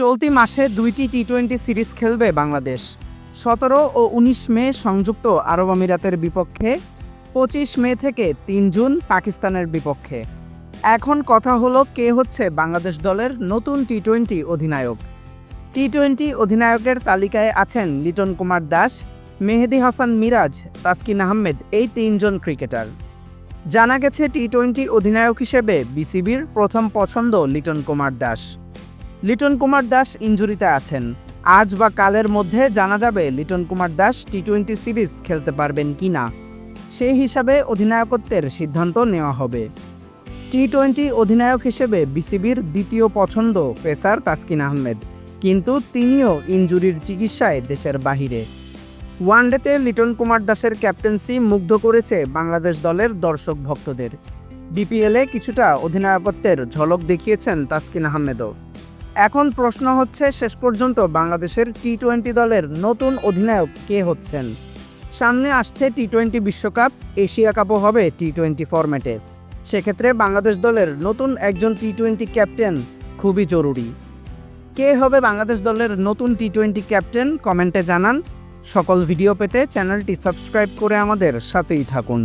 চলতি মাসে দুইটি টি টোয়েন্টি সিরিজ খেলবে বাংলাদেশ। সতেরো ও উনিশ মে সংযুক্ত আরব আমিরাতের বিপক্ষে, পঁচিশ মে থেকে তিন জুন পাকিস্তানের বিপক্ষে। এখন কথা হলো কে হচ্ছে বাংলাদেশ দলের নতুন টি টোয়েন্টি অধিনায়ক। টি টোয়েন্টি অধিনায়কের তালিকায় আছেন লিটন কুমার দাস, মেহেদি হাসান মিরাজ, তাসকিন আহমেদ এই তিনজন ক্রিকেটার। জানা গেছে টি টোয়েন্টি অধিনায়ক হিসেবে বিসিবির প্রথম পছন্দ লিটন কুমার দাস। লিটন কুমার দাস ইঞ্জুরিতে আছেন। আজ বা কালের মধ্যে জানা যাবে Liton Kumar Das T twenty series খেলতে পারবেন কি না। সেই হিসাবে অধিনায়কত্বের সিদ্ধান্ত নেওয়া হবে। টি টোয়েন্টি অধিনায়ক হিসেবে বিসিবির দ্বিতীয় পছন্দ পেসার তাসকিন আহমেদ, কিন্তু তিনিও ইঞ্জুরির চিকিৎসায় দেশের বাহিরে। ওয়ানডেতে লিটন কুমার দাসের ক্যাপ্টেন্সি মুগ্ধ করেছে বাংলাদেশ দলের দর্শক ভক্তদের। বিপিএলে কিছুটা অধিনায়কত্বের ঝলক দেখিয়েছেন তাসকিন আহমেদও। এখন প্রশ্ন হচ্ছে, শেষ পর্যন্ত বাংলাদেশের টি টোয়েন্টি দলের নতুন অধিনায়ক কে হচ্ছেন? সামনে আসছে টি টোয়েন্টি বিশ্বকাপ, এশিয়া কাপও হবে টি টোয়েন্টি ফরম্যাটে। সেক্ষেত্রে বাংলাদেশ দলের নতুন একজন টি টোয়েন্টি ক্যাপ্টেন খুবই জরুরি। কে হবে বাংলাদেশ দলের নতুন টি টোয়েন্টি ক্যাপ্টেন কমেন্টে জানান। সকল ভিডিও পেতে চ্যানেলটি সাবস্ক্রাইব করে আমাদের সাথেই থাকুন।